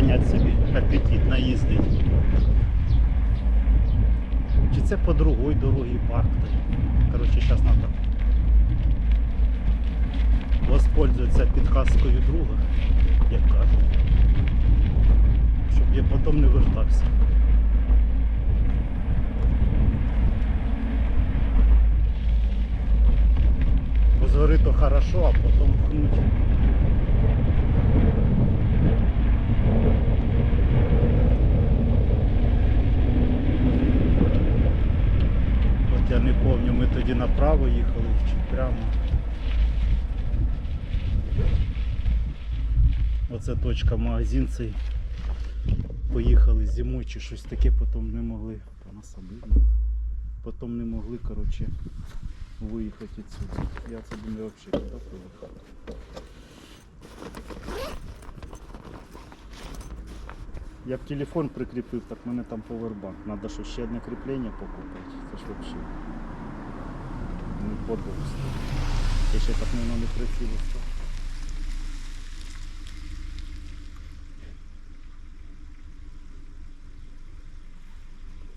ганяти собі, апетит наїздить. Чи це по другій дорогі парк? Коротше, зараз треба воспользуватися підказкою друга, як кажуть. Щоб я потім не вертався. Бо згори то хорошо, а потім пхнуть. Я не пам'ятаю, ми тоді направо їхали чи прямо. Оце точка магазин цей. Поїхали зимою чи щось таке, потім не могли. По. Потім не могли, коротше, виїхати відсюди. Я це думаю взагалі куди поїхав. Я б телефон прикріпив, так в мене там повербанк. Надо що ще одне кріплення покупати. Це ж взагалі не подобається. Я ще так не красиво став.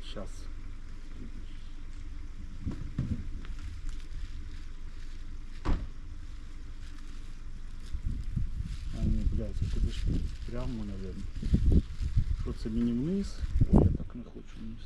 Сейчас. А ні, блядь, це куди ж прямо, наверное. Це мені вниз? Ой, я так не хочу вниз.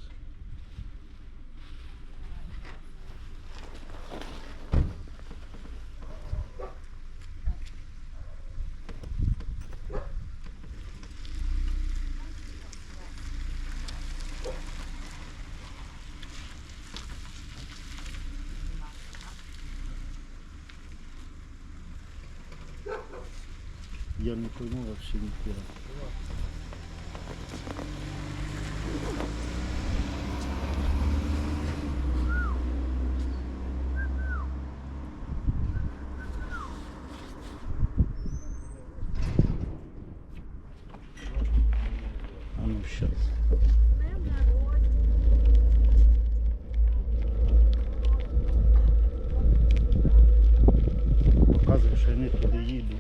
Я не пойму вообще нихера. А сейчас. Показує, що я не туди їду.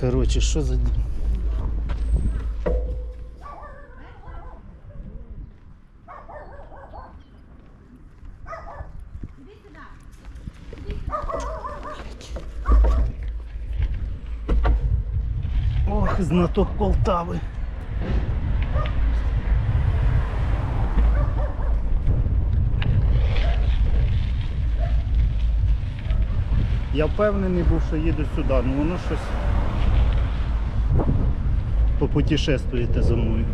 Короче, що за... ді- знаток Полтави. Я впевнений був, що їду сюди, але воно щось попутешествуєте за мною.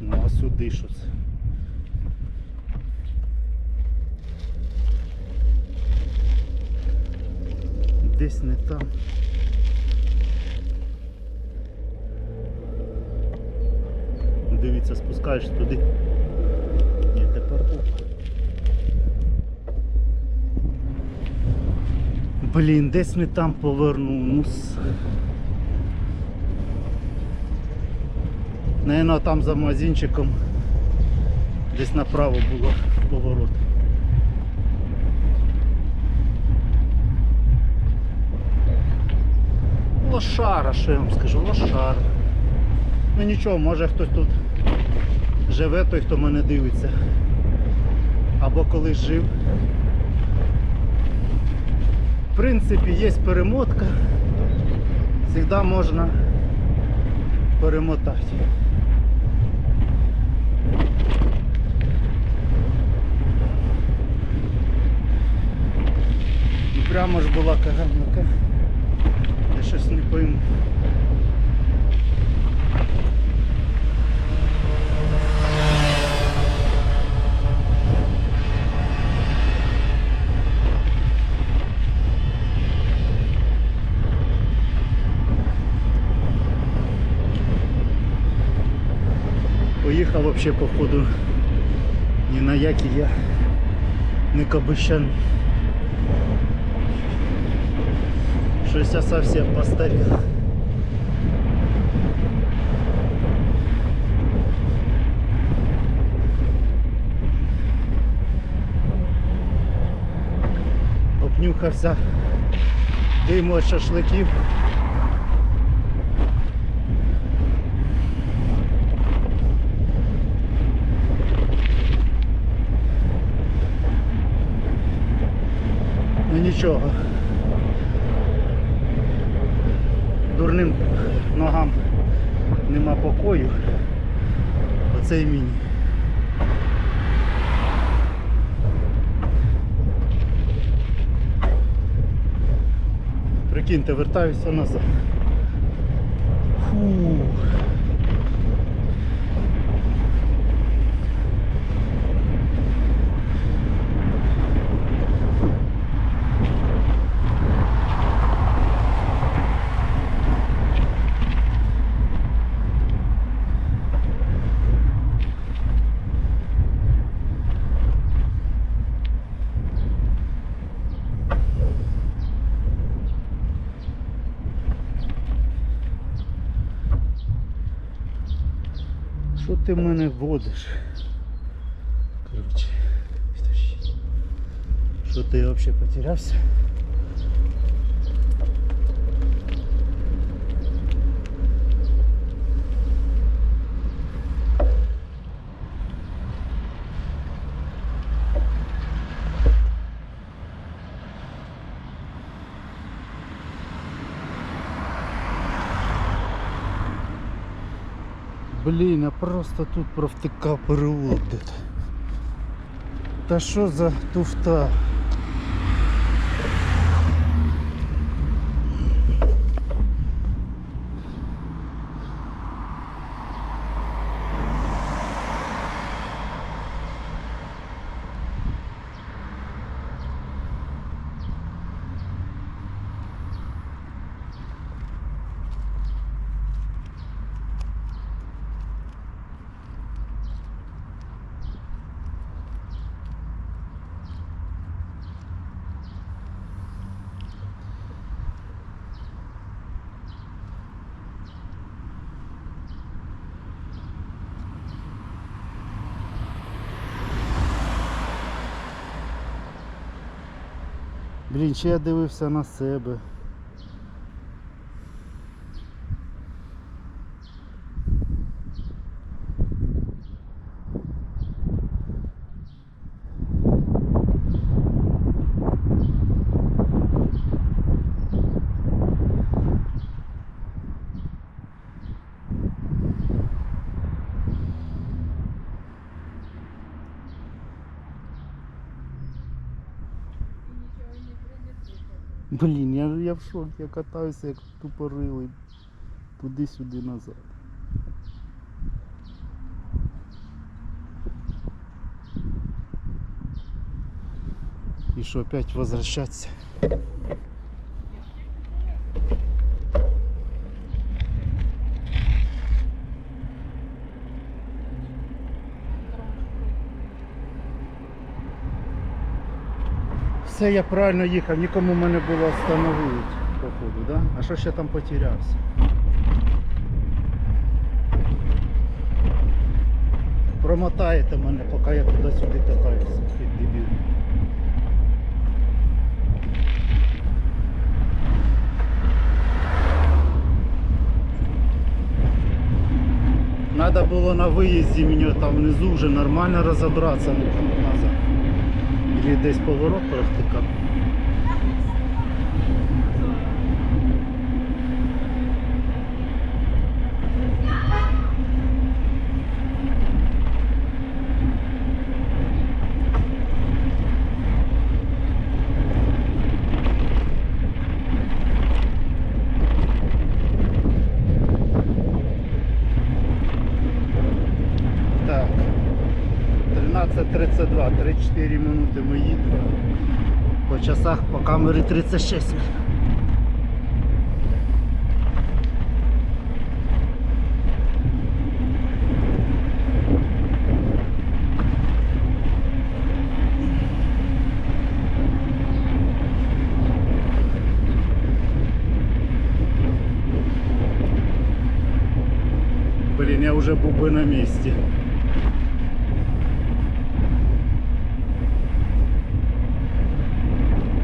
Ну а сюди що це? Десь не там. Дивіться, спускаєш туди. Ні, тепер оп. Блін, десь не там повернув. Ну, Наверно, там за магазинчиком десь направо було поворот. Лошара, що я вам скажу, лошара. Ну нічого, може хтось тут живе, той, хто мене дивиться. Або колись жив. В принципі, є перемотка. Завжди можна перемотати. Прямо ж була каганка. Щось не пойму. Поїхав вообще походу ні на які я не кабищан. Щось я совсем постарел. Обнюхався диму від шашликів. Ну нічого. Дурним ногам нема покою. Оце і мені. Прикиньте, вертаюся назад. Що ти мене водиш? Коротше. Що ти взагалі потерявся? Блін, я просто тут провтикав переулок. Та що за туфта? Блін, ще я дивився на себе. Блін, я, я в шокі, я катаюся як тупорилий. Туди-сюди назад. І що, опять возвращаться? Все, я правильно їхав, нікому мене було встановити, походу, да? А що ще там потерявся? Промотаєте мене, поки я туди-сюди катаюся, як дебіл. Надо було на виїзді мені там внизу вже нормально розібратися назад. Десь поворот провтикав. 32, 34 минути ми їдемо. По часах по камері 36. Блін, я уже бубы на месте.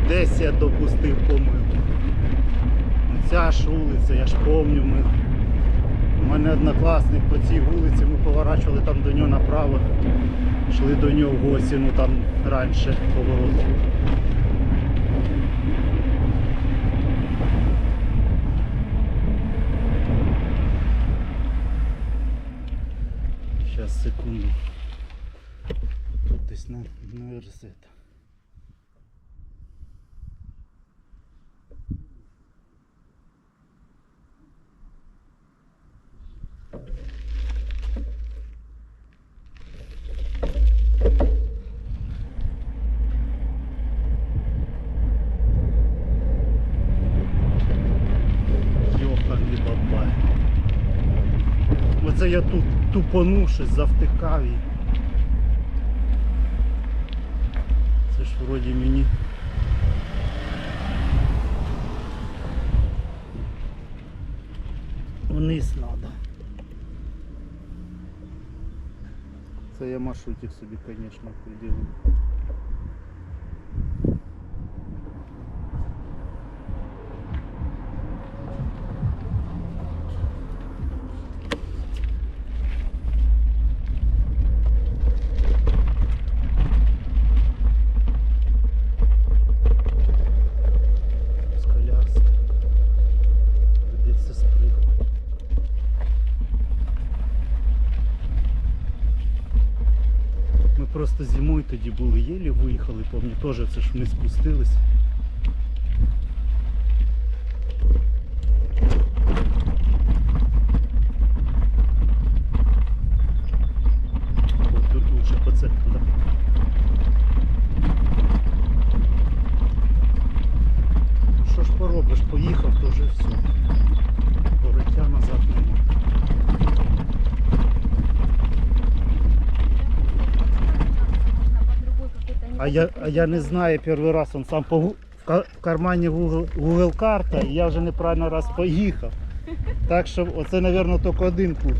Десь я допустив помилку. Ну, Ця ж вулиця, я ж пам'ятаю, ми... у мене однокласник по цій вулиці, ми поворачували там до нього направо, йшли до нього в гості, ну там раніше поворот. Сейчас, секунду. Тут десь на університет. Йоханий Оце я тут тупонув щось, завтикав і. Це ж вроді мені. Вниз треба. Це я маршрутик собі, звісно, приділив. Просто зимою тоді були єлі виїхали, пам'ятаю, теж це ж ми спустились. По? Ну, Що ж поробиш, поїхав, то вже все. Вороття назад нема. А я, а я не знаю, перший раз он сам по, в кармані Google, Google карта, і я вже неправильно раз поїхав. Так що оце, мабуть, тільки один путь.